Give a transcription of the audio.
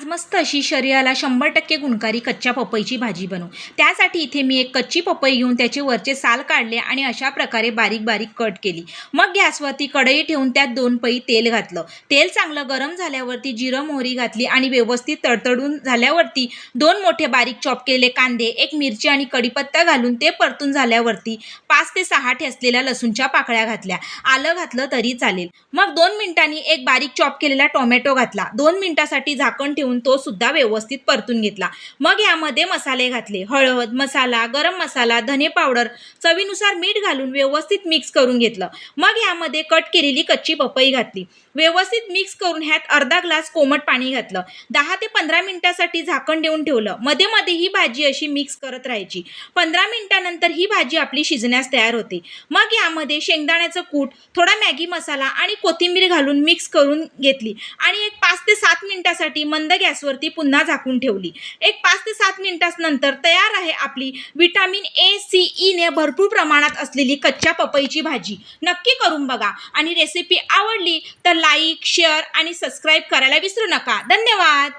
आज मस्त अशी शरीराला शंभर टक्के गुणकारी कच्च्या पपईची भाजी बनवू. त्यासाठी इथे मी एक कच्ची पपई घेऊन त्याचे वरचे साल काढले आणि अशा प्रकारे बारीक बारीक कट केली. मग गॅसवरती कढई ठेवून त्यात दोन पई तेल घातलं. तेल चांगलं गरम झाल्यावरती जिरं मोहरी घातली आणि व्यवस्थित तडतडून झाल्यावरती दोन मोठे बारीक चॉप केलेले कांदे एक मिरची आणि कढीपत्ता घालून ते परतून झाल्यावरती पाच ते सहा ठेचलेल्या लसूणच्या पाकळ्या घातल्या. आलं घातलं तरी चालेल. मग दोन मिनिटांनी एक बारीक चॉप केलेला टोमॅटो घातला. दोन मिनिटासाठी झाकण ठेवून तो सुद्धा व्यवस्थित परतून घेतला. मग यामध्ये मसाले घातले. हळद मसाला गरम मसाला धने पावडर चवीनुसार मीठ घालून व्यवस्थित मिक्स करून घेतलं. मग यामध्ये कट केलेली कच्ची पपई घातली. व्यवस्थित मिक्स करून ह्यात अर्धा ग्लास कोमट पाणी घातलं. दहा ते पंधरा मिनिटासाठी झाकण देऊन ठेवलं. मध्ये मध्ये ही भाजी अशी मिक्स करत राहायची. पंधरा मिनिटानंतर ही भाजी आपली शिजण्यास तयार होते. मग यामध्ये शेंगदाण्याचं कूट थोडा मॅगी मसाला आणि कोथिंबीर घालून मिक्स करून घेतली आणि एक पाच ते सात मिनिटासाठी मंद गॅसवरती पुन्हा झाकून ठेवली. एक पाच ते सात मिनिटानंतर तयार आहे आपली विटामिन ए सी ईने भरपूर प्रमाणात असलेली कच्च्या पपईची भाजी. नक्की करून बघा आणि रेसिपी आवडली तर लाईक शेअर आणि सबस्क्राईब करायला विसरू नका. धन्यवाद!